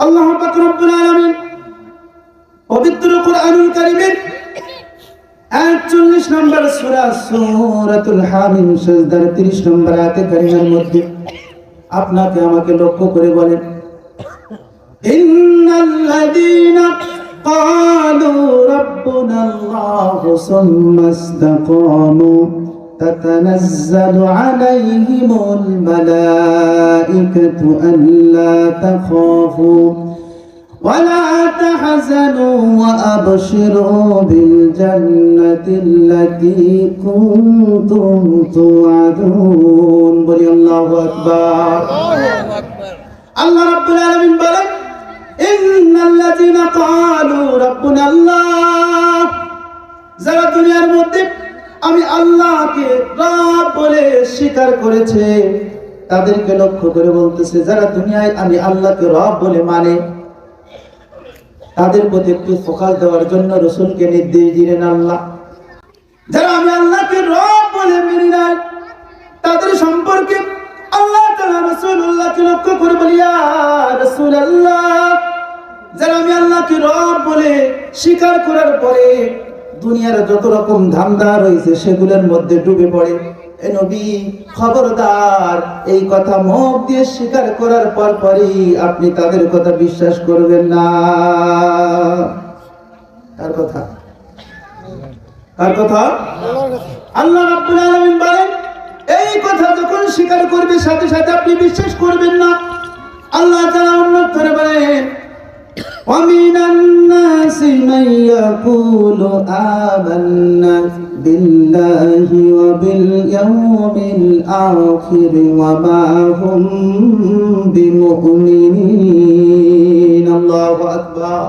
আল্লাহ পাক রব্বুল আলামিন পবিত্র কোরআনুল কারীমের 41 নম্বর সূরা সূরাতুল হামিম সিজদার 30 নম্বর আয়াতে কারিমার মধ্যে আপনাকে আমাকে লক্ষ্য করে বলেন ইন্নাল্লাযীনা قالوا ربنا الله ثم استقاموا تتنزل عليهم الملائكة ألا تخافوا ولا تحزنوا وأبشروا بالجنة التي كنتم توعدون بلي الله أكبر الله رب العالمين بلد إن الذين قالوا ربنا الله زرتني المدب আমি আল্লাহকে রব বলে স্বীকার করেছে। তাদেরকে লক্ষ্য করে বলতেছে, যারা দুনিয়ায় আমি আল্লাহকে রব বলে মানে তাদের প্রতি একটু ফোকাস দেওয়ার জন্য রসুলকে নির্দেশ দিলেন আল্লাহ। যারা আমি আল্লাহকে রব বলে মেনে নাই তাদের সম্পর্কে আল্লাহ তাআলা রাসূলুল্লাহকে লক্ষ্য করে বলিয়া রাসূলুল্লাহ। যারা আমি আল্লাহকে রব বলে স্বীকার করার পরে দুনিয়ার যত রকম ধান্দা রয়েছে, সেগুলোর মধ্যে ডুবে পড়ে। এ নবী, খবরদার, এই কথা মুখ দিয়ে স্বীকার করার পর পরই আপনি তাদের কথা বিশ্বাস করবেন না। কার কথা? কার কথা? আল্লাহ রাব্বুল বলেন, এই কথা যখন স্বীকার করবে, সাথে সাথে আপনি বিশ্বাস করবেন না। আল্লাহ তাআলা অন্যত্রে বলেন ومن الناس من يقول آمنا بالله وباليوم الآخر وما هم بمؤمنين الله أكبر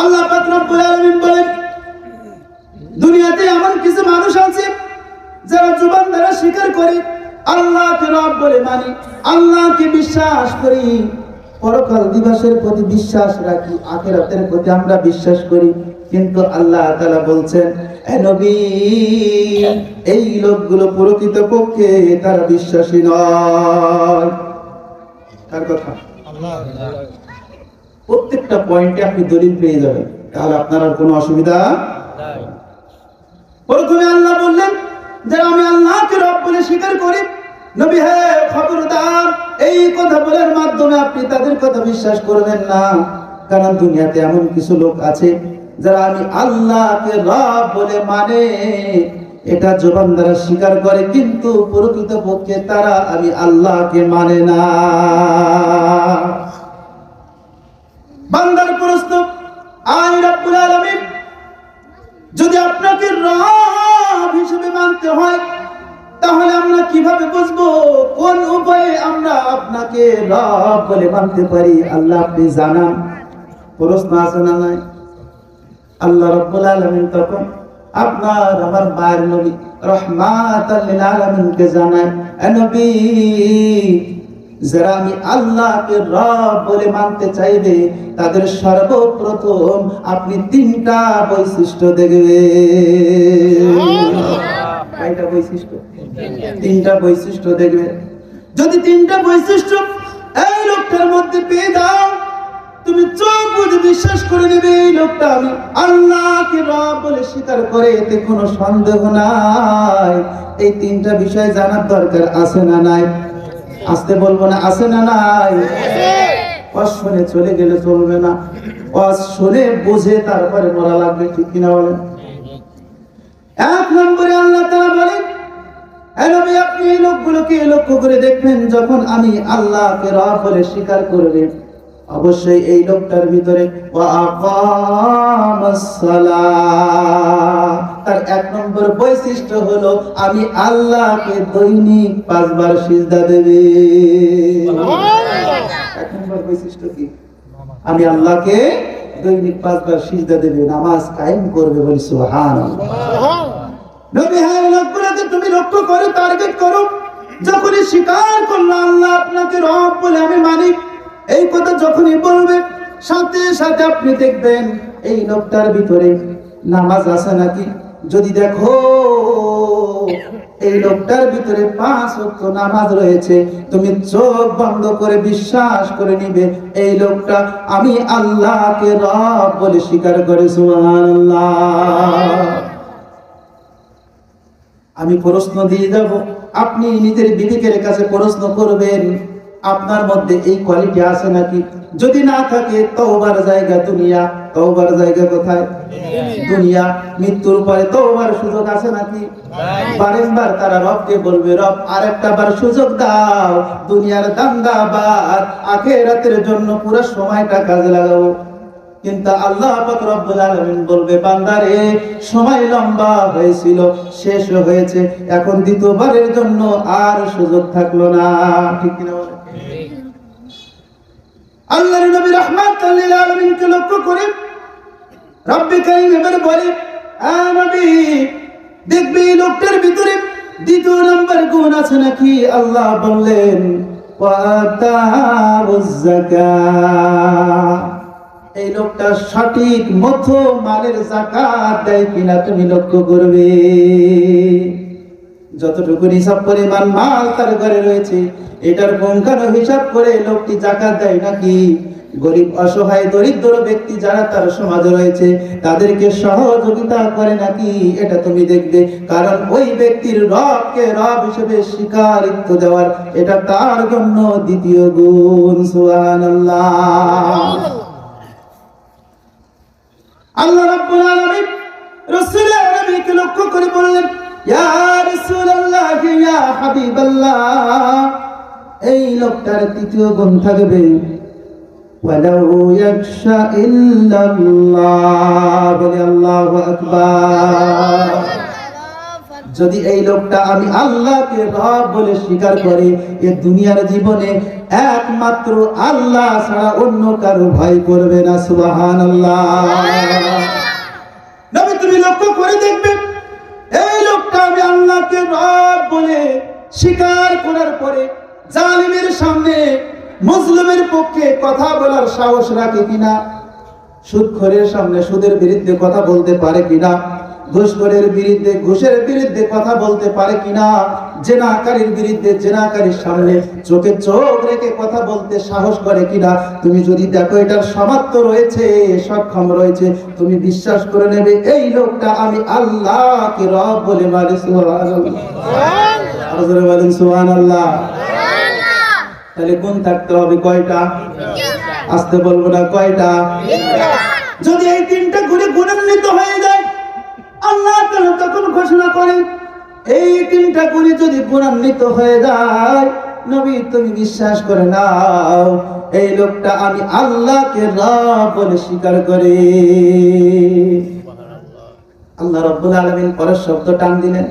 আল্লাহ পাক রব্বুল আলামিন বলেন দুনিয়াতে এমন কিছু মানুষ আছে যারা জুবান দ্বারা স্বীকার করে আল্লাহকে রব বলে মানি আল্লাহকে বিশ্বাস করি পরকাল দিবসের প্রতি বিশ্বাস রাখি, আখেরাতের প্রতি আমরা বিশ্বাস করি। কিন্তু আল্লাহ তাআলা বলছেন নবী, এই লোকগুলো প্রকৃত পক্ষে তারা বিশ্বাসী নয়। কার কথা। প্রত্যেকটা পয়েন্টে আপনি দলিল পেয়ে যাবেন। তাহলে আপনার আর কোনো অসুবিধা প্রথমে আল্লাহ বললেন যে আমি আল্লাহকে রব বলে স্বীকার করি খবরদার, এই কথা বলার মাধ্যমে আপনি তাদের কথা বিশ্বাস করবেন না। কারণ দুনিয়াতে এমন কিছু লোক আছে যারা আমি আল্লাহকে রব বলে মানে। এটা জবান দ্বারা স্বীকার করে, কিন্তু প্রকৃত পক্ষে তারা আমি আল্লাহকে মানে না। বান্দার আলামিন, যদি আপনাকে রব হিসেবে মানতে হয় তাহলে আমরা কীভাবে বুঝব? কোন উপায়ে আমরা আপনাকে রব বলে মানতে পারি? আল্লাহ আপনি জানান। প্রশ্ন আছে না নাই? আল্লাহ রাব্বুল আলামিন তখন আপনার আমার মায়ের নবী রহমাতাল লিল আলামিনকে জানায় নবী যারা আমি আল্লাহকে রব বলে মানতে চাইবে তাদের সর্বপ্রথম আপনি তিনটা বৈশিষ্ট্য দেখবেন। কয়টা বৈশিষ্ট্য? তিনটা বৈশিষ্ট্য দেখবে। যদি তিনটা বৈশিষ্ট্য এই লোকটার মধ্যে পেয়ে দাও তুমি চোখ বুঝে বিশ্বাস করে নেবে এই লোকটা আমি আল্লাহকে রব বলে স্বীকার করে, এতে কোনো সন্দেহ নাই। এই তিনটা বিষয় জানার দরকার আছে না নাই? আসতে বলব না, আছে না নাই? ওয়াজ শুনে চলে গেলে চলবে না। ওয়াজ শুনে বুঝে তারপরে মরা লাগবে, ঠিক কিনা বলেন? এক নম্বরে আল্লাহ বলেন "হে নবী, আপনি এই লোকগুলোকে লক্ষ্য করে দেখবেন যখন আমি আল্লাহকে রব বলে স্বীকার করবে অবশ্যই এই লোকটার ভিতরে। তার এক নম্বর বৈশিষ্ট্য হলো আমি আল্লাহকে দৈনিক পাঁচবার সিজদা দেবে। এক নম্বর বৈশিষ্ট্য কি? আমি আল্লাহকে দৈনিক পাঁচবার সিজদা দেবে নামাজ কায়েম করবে বলি সুবহানাল্লাহ। স্বীকার আল্লাহ আপনাকে রব বলে আমি এই কথা যখনই বলবে, সাথে সাথে আপনি দেখবেন এই লোকটার ভিতরে নামাজ আছে নাকি? যদি দেখো, এই লোকটার ভিতরে পাঁচ ওয়াক্ত নামাজ রয়েছে, তুমি চোখ বন্ধ করে বিশ্বাস করে নিবে, এই লোকটা আমি আল্লাহকে রব বলে স্বীকার করে, সুবহানাল্লাহ। আমি প্রশ্ন দিয়ে যাব আপনি নিজের বিবেকের কাছে প্রশ্ন করবেন আপনার মধ্যে এই কোয়ালিটি আছে নাকি? যদি না থাকে তওবার জায়গা দুনিয়া তওবার জায়গা কোথায়? দুনিয়া। মৃত্যুর পরে তওবার সুযোগ আছে নাকি? বারংবার তারা রবকে বলবে রব আরেকটা বার সুযোগ দাও দুনিয়ার দান্দাবাদ আখেরাতের জন্য পুরো সময়টা কাজে লাগাবো। কিন্তু আল্লাহ বলবে, বান্দারে, সময় লম্বা হয়েছিল, শেষ হয়েছে, এখন দ্বিতীয়বারের জন্য আর সুযোগ থাকল না। ঠিক কিনা নবী রাহমাতুল লিল আলামিনকে লক্ষ্য করে বলে দেখবি লোকটার ভিতরে দ্বিতীয় আছে নাকি? আল্লাহ বললেন এই লোকটা সঠিক মতো মালের জাকাত দেয় কিনা তুমি লক্ষ্য করবে। যতটুকু হিসাব পরিমাণ মাল তার ঘরে রয়েছে, এটার পঙ্খানো হিসাব করে লোকটি জাকাত দেয় নাকি? গরিব, অসহায়, দরিদ্র ব্যক্তি যারা তার সমাজে রয়েছে, তাদেরকে সহযোগিতা করে নাকি? এটা তুমি দেখবে, কারণ ওই ব্যক্তির রবকে রব হিসেবে স্বীকারিত্ব দেওয়ার এটা তার জন্য দ্বিতীয় গুণ, সুবহানাল্লাহ। বললেন এই লোকটার তৃতীয় গুণ থাকবে। আল্লাহু যদি এই লোকটা আমি আল্লাহকে রব বলে স্বীকার করে এ দুনিয়ার জীবনে একমাত্র আল্লাহ ছাড়া অন্য কারও ভয় করবে না সুবহানাল্লাহ। নবী তুমি লক্ষ্য করে দেখবে এই লোকটা আমি আল্লাহকে রব বলে স্বীকার করার পরে জালিমের সামনে মুসলিমের পক্ষে কথা বলার সাহস রাখে কিনা সুদখরের সামনে সুদের বিরুদ্ধে কথা বলতে পারে কিনা, ঘুষখোরের বিরুদ্ধে, ঘুষের বিরুদ্ধে কথা বলতে পারে কিনা জেনাকারীর বিরুদ্ধে, জেনাকারীর সামনে চোখে চোখ রেখে কথা বলতে সাহস করে কিনা, তুমি যদি দেখো এটার সামর্থ্য রয়েছে, সক্ষম রয়েছে, তুমি বিশ্বাস করে নেবে, এই লোকটা আমি আল্লাহকে রব বলে মানে আরও জোরে তাহলে কোন থাকতে হবে, কয়টা? আসতে বলব না, কয়টা? যদি এই তিনটা গুণে গুণান্বিত হয়ে যায়, আল্লাহ তখন ঘোষণা করেন এই তিনটা গুণে যদি গুণান্বিত হয়ে যায় নবী তুমি বিশ্বাস করে নাও এই লোকটা আমি আল্লাহকে রব বলে স্বীকার করে। আল্লাহ রাব্বুল আলামিন পরের শব্দ টান দিলেন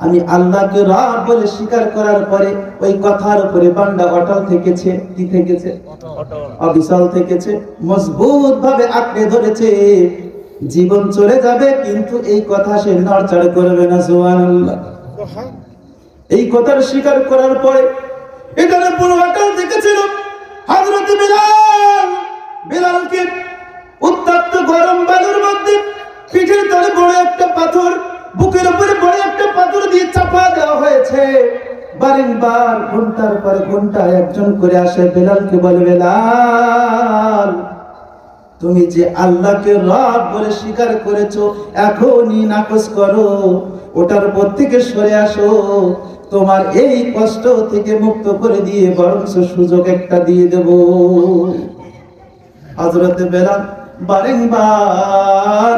আমি আল্লাহকে রব বলে স্বীকার করার পরে ওই কথার উপরে বান্দা অটল থেকেছে কি থেকেছে? অবিচল থেকেছে মজবুত ভাবে আঁকড়ে ধরেছে। জীবন চলে যাবে, কিন্তু এই কথা সে নড়চড় করবে না, সুবহানাল্লাহ। এই কথার স্বীকার করার পরে এখানে পুরো অটল থেকেছিল হযরত বিলাল। বিলালকে উত্তপ্ত গরম বালুর মধ্যে পিঠের তলে বড় একটা পাথর, বুকের উপরে বড় একটা পাথর দিয়ে চাপা দেওয়া হয়েছে। বারংবার ঘণ্টার পর ঘণ্টা একজন করে আসে, বেলালকে বলে, বেলাল তুমি যে আল্লাহকে রব বলে স্বীকার করেছ, এখনই নাকচ করো, ওটার উপর থেকে সরে আসো। তোমার এই কষ্ট থেকে মুক্ত করে দিয়ে বরঞ্চ সুযোগ একটা দিয়ে দেব। হজরতে বেলাল বারেংবার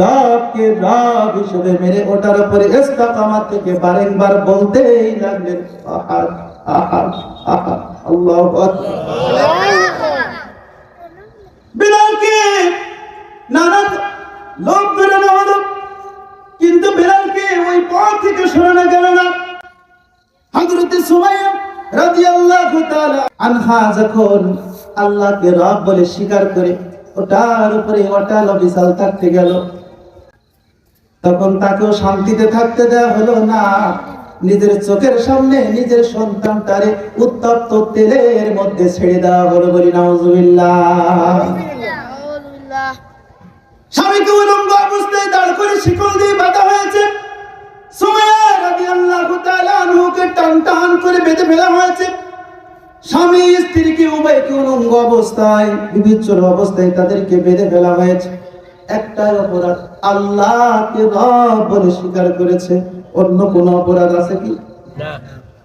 রবকে রব হিসেবে মেরে ওটার উপরে ইস্তাকামাত থেকে বারেংবার বলতেই লাগলেন আহাদ আহাদ আহাদ আল্লাহু আকবার বিলালকে নানান লোক বেরোনো হলো কিন্তু বিলালকে ওই পথ থেকে সরানো গেল না। সুমাইয়া রাদিয়াল্লাহু তাআলা আনহা যখন আল্লাহকে রব বলে স্বীকার করে, ওটার উপরে থাকতে গেল। তখন তাকেও শান্তিতে থাকতে দেওয়া হলো না। নিজের চোখের সামনে নিজের সন্তানটারে উত্তপ্ত তেলের মধ্যে ছেড়ে দেওয়া হলো বলি, নাউজুবিল্লাহ। স্বামীকে উলঙ্গ অবস্থায় দাঁড় করে শিকল দিয়ে বাঁধা হয়েছে। সুমাইয়া রাদিয়াল্লাহু তাআলা আনহুকে টান টান করে বেঁধে ফেলা হয়েছে। স্বামী স্ত্রীকে উভয়কে উলঙ্গ অবস্থায় বিবিচ্ছর অবস্থায় তাদেরকে বেঁধে ফেলা হয়েছে? একটাই অপরাধ আল্লাহকে রব বলে স্বীকার করেছে। অন্য কোন অপরাধ আছে কি?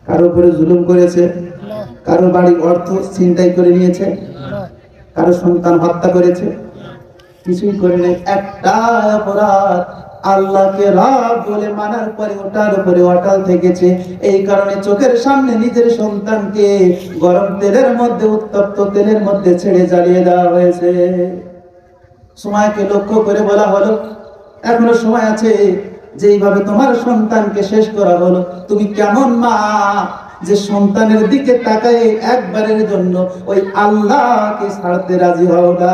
কারও উপরে জুলুম করেছে? কারও বাড়ির অর্থ ছিনতাই করে নিয়েছে? কারও সন্তান হত্যা করেছে? কিছুই করে নাই। একটা অপরাধ আল্লাহকে রব বলে মানার পরে ওটার উপরে অটাল থেকেছে। এই কারণে চোখের সামনে নিজের সন্তানকে গরম তেলের মধ্যে, উত্তপ্ত তেলের মধ্যে ছেড়ে জ্বালিয়ে দেওয়া হয়েছে। সময়কে লক্ষ্য করে বলা হলো, এখনও সময় আছে যেইভাবে তোমার সন্তানকে শেষ করা হলো। তুমি কেমন মা? যে সন্তানের দিকে তাকায় একবারের জন্য ওই আল্লাহকে ছাড়তে রাজি হও না।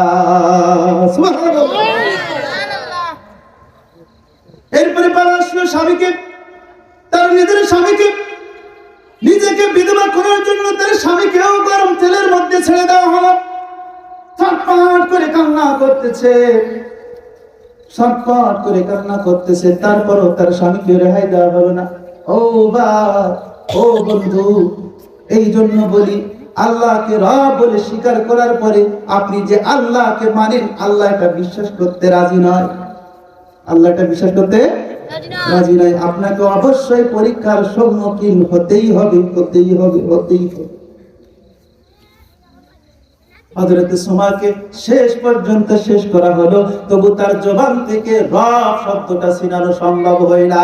এরপরে পালা আসলো স্বামীকে, তার নিজের স্বামীকে। নিজেকে বিধবা করার জন্য তার স্বামীকেও গরম তেলের মধ্যে ছেড়ে দেওয়া হলো। ছটফট করে কান্না করতেছে। ছটফট করে কান্না করতেছে, তারপরও তার স্বামীকে রেহাই দেওয়া হলো না। ও বা ও বন্ধু এই জন্য বলি আল্লাহকে রব বলে স্বীকার করার পরে আপনি যে আল্লাহকে মানেন আল্লাহ এটা বিশ্বাস করতে রাজি নয়। আল্লাহ এটা বিশ্বাস করতে রাজি নয়। আপনাকে অবশ্যই পরীক্ষার সম্মুখীন হতেই হবে হতেই হবে হতেই হবে। হজরত সোমাকে শেষ পর্যন্ত শেষ করা হলো তবু তার জবান থেকে রব শব্দটা ছিনানো সম্ভব হয় না।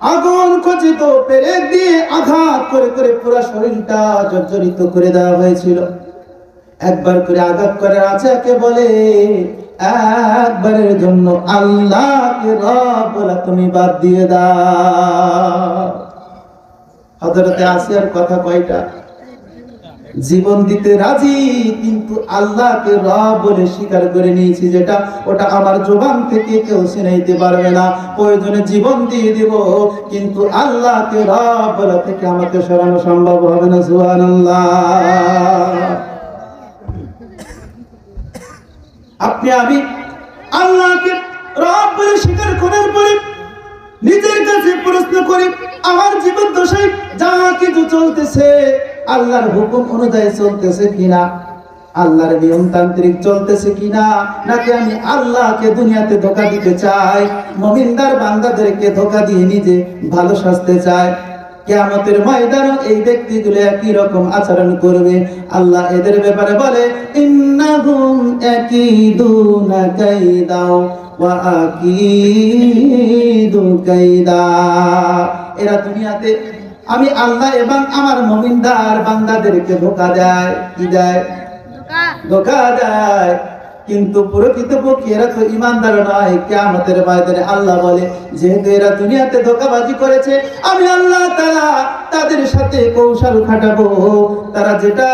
আগুন খচিত পেরেক দিয়ে আঘাত করে করে পুরো শরীরটা জর্জরিত করে দেওয়া হয়েছিল। একবার করে আঘাত করার আছে কে বলে, একবারের জন্য আল্লাহকে রব তুমি বাদ দিয়ে দাও। হজরতে আসিয়ার কথা কয়টা? জীবন দিতে রাজি, কিন্তু আল্লাহকে রব বলে স্বীকার করে নিয়েছি যেটা, ওটা আমার জবান থেকে কেউ চিনাইতে পারবে না। প্রয়োজনে জীবন দিয়ে দিব, কিন্তু আল্লাহকে রব বলা থেকে আমাকে সরানো সম্ভব হবে না, সুবহানাল্লাহ। আপনি আমি আল্লাহকে রব বলে স্বীকার করার পরে নিজের কাছে প্রশ্ন করি, আমার জীবন দশায় যা কিছু চলতেছে আল্লাহর হুকুম অনুযায়ী চলতেছে কিনা? আল্লাহর নিয়মতান্ত্রিক চলতেছে কিনা? নাকি আমি আল্লাহকে দুনিয়াতে ধোকা দিতে চাই? মমিনদার বান্দাদেরকে ধোকা দিয়ে নিজে ভালো সাজতে চায় কেয়ামতের ময়দানে এই ব্যক্তিগুলো একই রকম আচরণ করবে। আল্লাহ এদের ব্যাপারে বলে, ইন্নাহুম এরা দুনিয়াতে আমি আল্লাহ এবং আমার মমিনদার বান্দাদেরকে ধোকা দেয়। কি দেয়? ধোকা। দেয়। কিন্তু প্রকৃত পক্ষে এরা তো ইমানদার নয়। কেয়ামতের ময়দানে আল্লাহ বলে যেহেতু এরা দুনিয়াতে ধোকাবাজি করেছে আমি আল্লাহ তারা তাদের সাথে কৌশল খাটাবো। তারা যেটা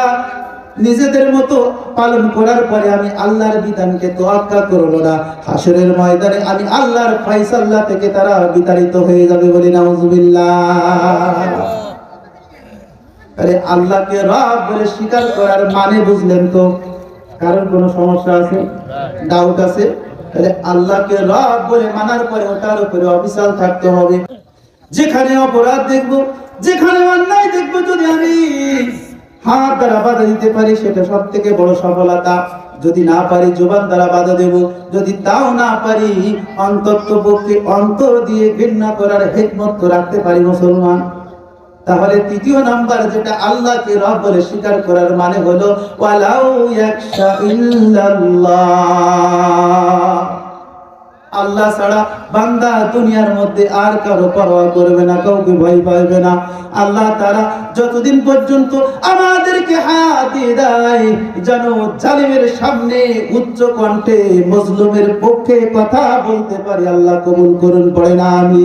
নিজেদের মতো পালন করার পরে আমি আল্লাহর বিধানকে তোয়াক্কা করল না। হাসরের ময়দানে আমি আল্লাহর ফয়সাল্লাহ থেকে তারা বিতাড়িত হয়ে যাবে বলে নাউজুবিল্লাহ। আল্লাহকে রব বলে স্বীকার করার মানে বুঝলেন তো? কারণ কোনো সমস্যা আছে? ডাউট আছে? আল্লাহকে রব বলে মানার পরে ওটার উপরে অবিশাল থাকতে হবে। যেখানে অপরাধ দেখব, যেখানে অন্যায় দেখব যদি আমি হাত দ্বারা বাধা দিতে পারি, সেটা সব থেকে বড় সফলতা। যদি না পারি, জোবান দ্বারা বাধা দেব। যদি তাও না পারি অন্তত পক্ষে অন্তর দিয়ে ঘৃণা করার হেকমত তো রাখতে পারি মুসলমান। তাহলে তৃতীয় নাম্বার যেটা আল্লাহকে রব বলে স্বীকার করার মানে হলো, ওয়ালাউ ইয়াকশা ইল্লাল্লাহ। আল্লাহ ছাড়া বান্দা দুনিয়ার মধ্যে আর কারও পরোয়া করবে না, কাউকে ভয় পাবে না। আল্লাহ তারা যতদিন পর্যন্ত আমাদেরকে হাত দেয় যেন জালিমের সামনে উচ্চ কণ্ঠে মজলুমের পক্ষে কথা বলতে পারি, আল্লাহ কবুল করুন, পড়ে না আমি